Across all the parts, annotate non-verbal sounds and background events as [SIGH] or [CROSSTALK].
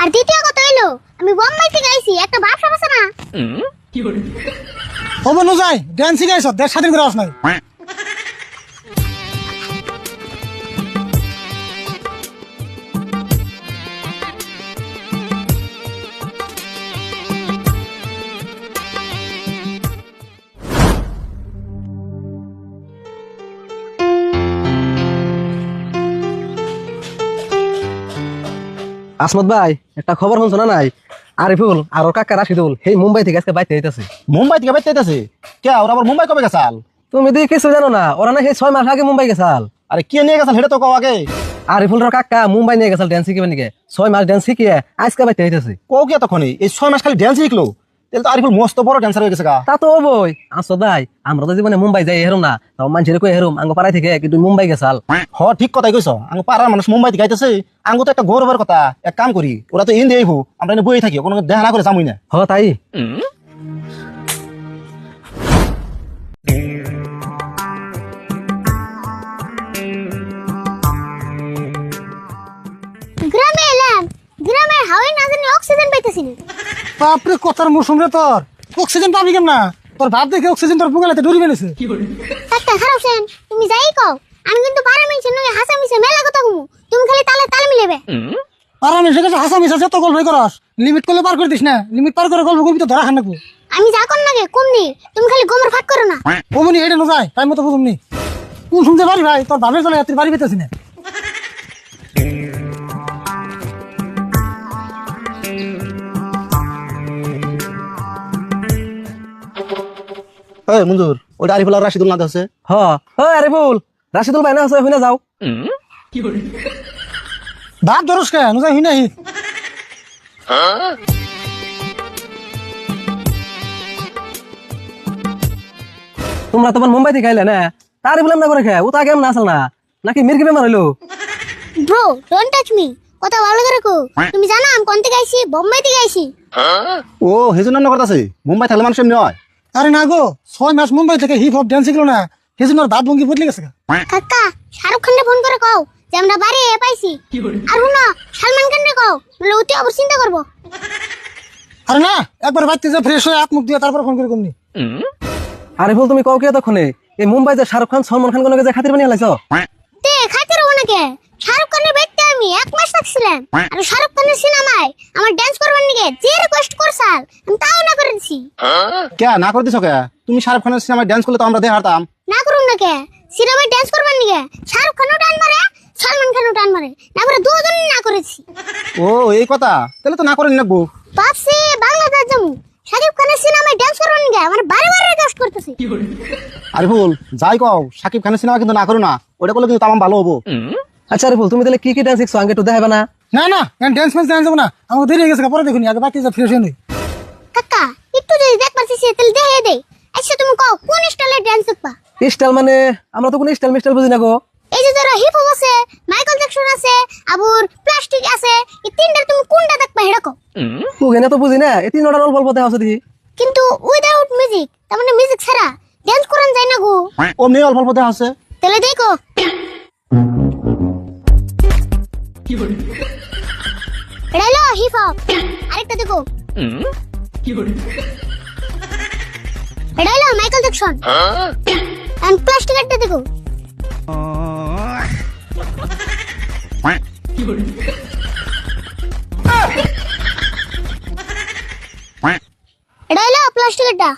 আর দ্বিতীয় কথা হলো আমি বম থেকে আইছি একটা বাপ আছে না। ও বনু যাই। ড্যান্স শিখাইছ দেড় স্বাধীন করে আস নাই আসমত ভাই একটা খবর শুনছো না নাই? আরিফুল আর ওর কাকা রাশিদুল সেই মুম্বাই থেকে আজকে বাইতে হইতাছে। মুম্বাই থেকে বাইতে আছে কে ওরা আবার মুম্বাই কবে গেছাল? তুমি দিয়ে কিছু জানো না ওরা না সেই ছয় মাস আগে মুম্বাই গেছাল। আরে কে নিয়ে গেছাল সেটা তো কও আগে। আরিফুল আর কাকা মুম্বাই নিয়ে গেছাল ড্যান্স শিখিবে নাকি? ছয় মাস ড্যান্স শিখিয়ে আজকে বাইতে হইতাছে। কও কি তখন এই ছয় মাস খালি ড্যান্স শিখলো? তাহলে তো আরিফুল মস্ত বড় ড্যান্সার হয়ে গেছে গা। তা তো হবই আসো দাই আমরা তো জীবনে মুম্বাই যাই হেরুম না। তাও মানুষের কই হেরুম আঙ্গ পাড়াই থেকে কিন্তু মুম্বাই গেছাল? [LAUGHS] হ ঠিক কথাই কইছ। আঙ্গ পাড়ার মানুষ মুম্বাই থেকে আইতেছে আঙ্গ তো একটা গৌরবের কথা। এক কাম করি ওরা তো ইন্দিয়াই হো আমরা এনে বই থাকি কোনো দেখা না করে যামই না। হ তাই। গ্রামে এলাম। গ্রামের হাওয়ায় না জানি অক্সিজেন পাইতেছি না। বাপরে কথার মৌসুম রে তোর। অক্সিজেন পাবি কেন না তোর ভাব দেখে অক্সিজেন তোর বুকালাতে ডুরি বেড়েছে একটা খারাপ সেন তুমি যাই কও আমি কিন্তু বারো মিনিটের নয় হাসা মিশে মেলা কথা কমু। তুমি খালি তালে তাল মিলেবে। আর আমি সেখানে হাসা মিশা যত গল্প করস লিমিট করলে পার করে দিস না। লিমিট পার করে গল্প করবি তো ধরা খান নাকবো আমি যা কর নাগে কম নি। তুমি খালি গোমর ফাট করো না। ও মনি হেঁটে না যায় টাইম মতো বুঝুম নি। কোন শুনতে পারি ভাই তোর ভাবের চলে তুই বাড়ি পেতেছি না। এই মঞ্জুর ওইটা আরিফুল আর রাশিদুল না আছে। হ হ আরিফুল রাশিদুল ভাই না আছে হইনা যাও। ধরস কে? নুজা হিনা হি তোমরা তোমার মুম্বাই থেকে আইলে না? তার বললাম না করে খায় ও তো আগে না আসল না। নাকি মির্কি বেমার হইল? ব্রো ডোন্ট টাচ মি কথা ভালো করে কো তুমি জানো আমি কোন থেকে আইছি? বোম্বাই থেকে আইছি। ও হেজুন না করতেছে মুম্বাই থাকলে মানুষ এমনি হয়। আরে না গো ছয় মাস মুম্বাই থেকে হিপ হপ ড্যান্স শিখলো না। সেজন্য ওর ভাব ভঙ্গি বদলে গেছে কাকা শাহরুখ খানকে ফোন করে কও যে আমরা বাড়ি এ পাইছি। আর হুনা সালমান খানকে কও বলে অতি আবার চিন্তা করব। আরে না একবার বাড়তে যা ফ্রেশ হয়ে আত্মুখ দিয়ে তারপর ফোন করে কমনি। আরিফুল তুমি কও কি তখনে এই মুম্বাই যে শাহরুখ খান সলমান খান কোন যে খাতির বানিয়ে লাইছো? তে খাইতে রবো নাকি? শাহরুখ খানের আমি এক মাস থাকছিলাম। আর শাহরুখ খানের সিনেমায় আমার ড্যান্স করবার নিকে যে রিকোয়েস্ট করছাল আমি তাও না করে দিছি। কে? না করে দিছ কে? তুমি শাহরুখ খানের সিনেমায় ড্যান্স করলে তো আমরা দেখে হারতাম। না করুন না কে? সিনেমায় ড্যান্স করবার নিকে শাহরুখ খানও টান মারে সলমান খানও টান মারে। না করে দুজন না করেছি। ও এই কথা? তাহলে তো না করে নেব ভাবছি বাংলাদেশ যাব। শাকিব খানের সিনেমায় ড্যান্স করবার নিকে আমার বারে বারে রিকোয়েস্ট করতেছি। আরিফুল যাই কও সাকিব খানের সিনেমা কিন্তু না করো না। ওটা করলে কিন্তু তামাম ভালো হব। আচ্ছা আরিফুল তুমি তাহলে কি কি ডান্স শিখছো? আগে একটু দেখাবে না। না না ডান্স ফ্যান্স যাব না। আমাকে দেরি হয়ে গেছে পরে দেখুন আগে বাড়তে যা ফ্রেশ হয়ে কাকা একটু যদি দেখবার চাইছি তাহলে দেখে দে। আচ্ছা তুমি কও কোন স্টাইলের ডান্স শিখবা? স্টাইল মানে আমরা তো কোনো স্টাইল মিস্টাইল বুঝি না গো। এই যে ধরো হিপ হপ আছে মাইকেল জ্যাকসন আছে আবুর প্লাস্টিক আছে এই তিনটা তুমি কোনটা দেখবা হেডা কও। ওখানে তো বুঝি না এই তিন অর্ডার অল্প অল্প দেখা হচ্ছে দেখি। কিন্তু উইদাউট মিউজিক তার মানে মিউজিক ছাড়া ডান্স করান যায় না গো। অমনি অল্প অল্প দেখা আছে তাহলে দেখো এটা হলো হিপ হপ আরেকটা দেখো। এটা হলো মাইকেল জ্যাকসন এন্ড প্লাস্টিক একটা দেখো। প্লাস্টিক একটা।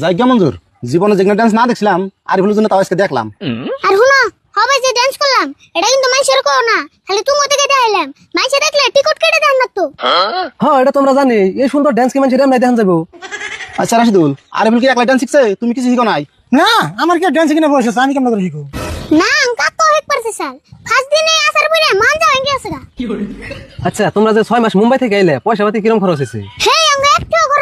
যাই কে মঞ্জুর? জীবনে যেখানে ড্যান্স না দেখছিলাম আরিফুলের জন্য তাও আজকে দেখলাম। আর হুনো হবে যে ডান্স করলাম এটা কিন্তু মাইসের করো না। খালি তুমি থেকে দেখাইলাম মাইসে দেখলে টিকট কেটে দেন না তো। হ্যাঁ এটা তোমরা জানি। এই সুন্দর ডান্স কি মানুষ এরম নাই দেখান যাব। আচ্ছা রাশিদুল আরিফুল কি একলা ড্যান্স শিখছে? তুমি কিছু শিখো নাই? না আমার কি ড্যান্স কিনে বসে আমি কেমন করে শিখো না কাকো হেক পারছে স্যার। ফার্স্ট দিনে আসার পরে মান যাও এঙ্গে আছে গা। আচ্ছা তোমরা যে ছয় মাস মুম্বাই থেকে আইলে পয়সা পাতি কিরম খরচ হয়েছে? হেই আঙ্গ একটুও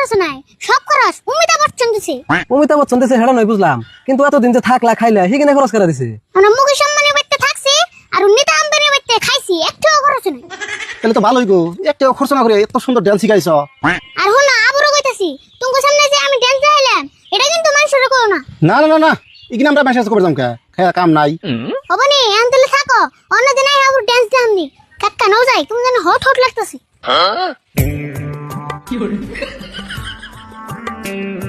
খরচ নাই? সব খরচ অমিতা বচ্চন দিছে। অমিতাভ বচ্চন দেশে হেরা নয় বুঝলাম। কিন্তু এতদিন যে থাকলা খাইলা হিগিনে খরচ করে দিছে? আমরা মুকেশ আম্বানির বাড়িতে থাকছি আর নিতা আম্বানির বাড়িতে খাইছি একটুও খরচ নাই। তাহলে তো ভালোই গো একটা খরচ না করে এত সুন্দর শিখাইছ। আর হুনা আবারও কইতাছি তোমার সামনে যে আমি ডান্স দেখাইলাম এটা কিন্তু মানুষের না। না না না না ইগিনে আমরা মেসেজ করে যাম কে? খেয়া কাম নাই। থাকো অন্য দিনে আবার ড্যান্স দামনি কাকা নাও যাই তুমি যেন হট হট লাগতেছি। Thank you.